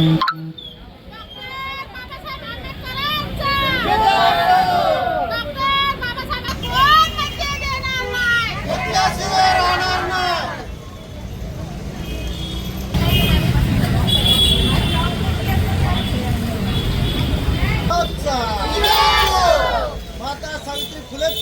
Mm-hmm.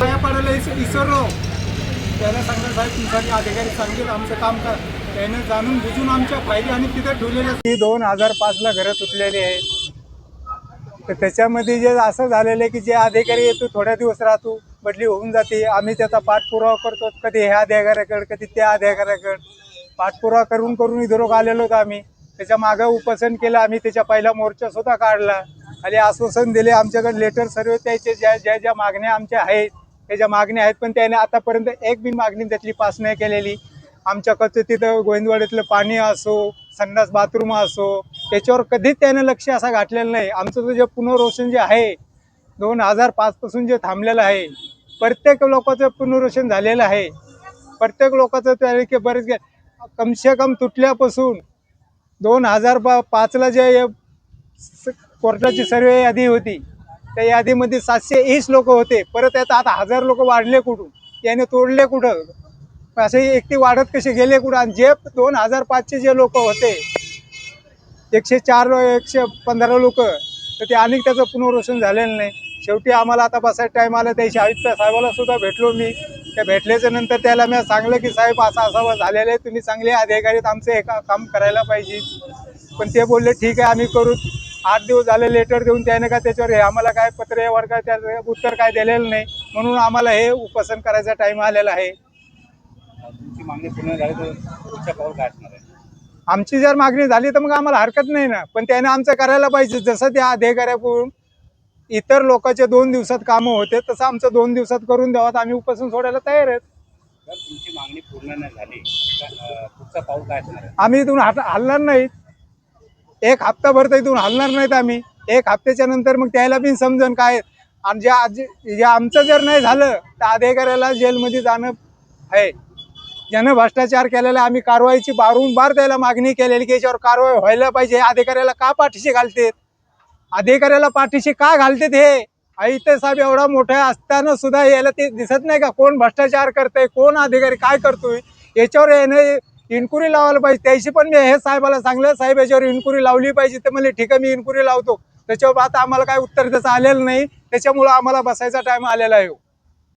पडायला विस- विसरलो त्याला सांगणार साहेब तुमच्यासाठी अधिकारी सांगेल आमचं काम कर. त्यानं जाणून बुजून आमच्या फायदे आणि तिथे ठेवलेले ती दोन हजार पाचला घरं तुटलेली आहे. तर त्याच्यामध्ये जे असं झालेलं आहे की जे अधिकारी येतो थोड्या दिवस राहतो बदली होऊन जाते. आम्ही त्याचा पाठपुरावा करतो. कधी ह्या अधिकाऱ्याकडे कधी त्या अधिकाऱ्याकडे. पाठपुरावा करून करून इथं आलेलो होतो आम्ही. त्याच्या मागं उपोषण केलं आम्ही त्याच्या पहिला मोर्चा सुद्धा काढला. आणि आश्वासन दिले आमच्याकडे लेटर सर्व त्याचे ज्या ज्या ज्या मागण्या आमच्या आहेत त्याच्या मागण्या आहेत पण त्याने आतापर्यंत एक बी मागणी त्यातली पास नाही केलेली. आमच्याकडचं तिथं गोविंदवाड्यातलं पाणी असो संडास बाथरूम असो त्याच्यावर कधीच त्यानं लक्ष असा घातलेलं नाही. आमचं जे पुनर्वसन जे आहे दोन हजार पाचपासून जे थांबलेलं आहे प्रत्येक लोकांचं पुनर्वसन झालेलं आहे. प्रत्येक लोकांचं त्या बरेच कमसे कम तुटल्यापासून दोन हजार पा पाचला जे स- कोर्टाची सर्वे यादी होती त्या यादीमध्ये सातशे वीस लोक होते. परत यात आता हजार लोक वाढले कुठून? याने तोडले कुठं? असे एकटी वाढत कसे गेले कुठं? आणि जे दोन हजार पाचशे जे लोक होते एकशे चार एकशे पंधरा लोक तर ते अनेक त्याचं पुनर्वसन झालेलं नाही. शेवटी आम्हाला आता बसायचा टाईम आला त्याशी आयुक्त साहेबाला सुद्धा भेटलो मी. त्या भेटल्याच्या नंतर त्याला मी सांगलं की साहेब असं असावं झालेलं आहे. तुम्ही चांगले अधिकारी आमचं हे काम करायला पाहिजे. पण ते बोलले ठीक आहे आम्ही करू. आठ दिवस झाले लेटर देऊन त्याने काय त्याच्यावर हे आम्हाला काय पत्र काय त्याचं उत्तर काय दिलेलं नाही. म्हणून आम्हाला हे उपोषण करायचा टाईम आलेला आहे. तुमची मागणी पूर्ण झाली तर पुढच्या पाऊल काय असणार आहे? आमची जर मागणी झाली तर मग आम्हाला हरकत नाही ना. पण त्याने आमचं करायला पाहिजे. जसं त्या अधिकाऱ्याकडून इतर लोकांचे दोन दिवसात कामं होते तसं आमचं दोन दिवसात करून द्यावं आम्ही उपासून सोडायला तयार आहेत. जर तुमची मागणी पूर्ण नाही झाली तर पुढचं पाऊल काय असणार आहे? आम्ही इथून हट हलणार नाहीत एक हप्ताभर तर इथून हलणार नाहीत आम्ही. एक हप्त्याच्या नंतर मग त्याला बी समजन काय आणि ज्या जे आमचं जर नाही झालं तर अधिकाऱ्याला जेलमध्ये जाणं आहे. ज्यानं भ्रष्टाचार केलेला आम्ही कारवाईची बार त्याला मागणी केलेली की याच्यावर कारवाई व्हायला पाहिजे. अधिकाऱ्याला का पाठीशी घालतेत? अधिकाऱ्याला पाठीशी का घालतेत हे? आईते साहेब एवढा मोठा असताना सुद्धा याला ते दिसत नाही का? कोण भ्रष्टाचार करतंय? कोण अधिकारी? काय करतोय? याच्यावर याने इन्क्वायरी लावायला पाहिजे. त्याशी पण मी हे साहेबाला सांगलं साहेब याच्यावर इन्क्वायरी लावली पाहिजे. तर म्हणजे ठीक आहे मी इन्क्वायरी लावतो. त्याच्यावर आता आम्हाला काय उत्तर त्याचं आलेलं नाही. त्याच्यामुळं आम्हाला बसायचा टाईम आलेला आहे.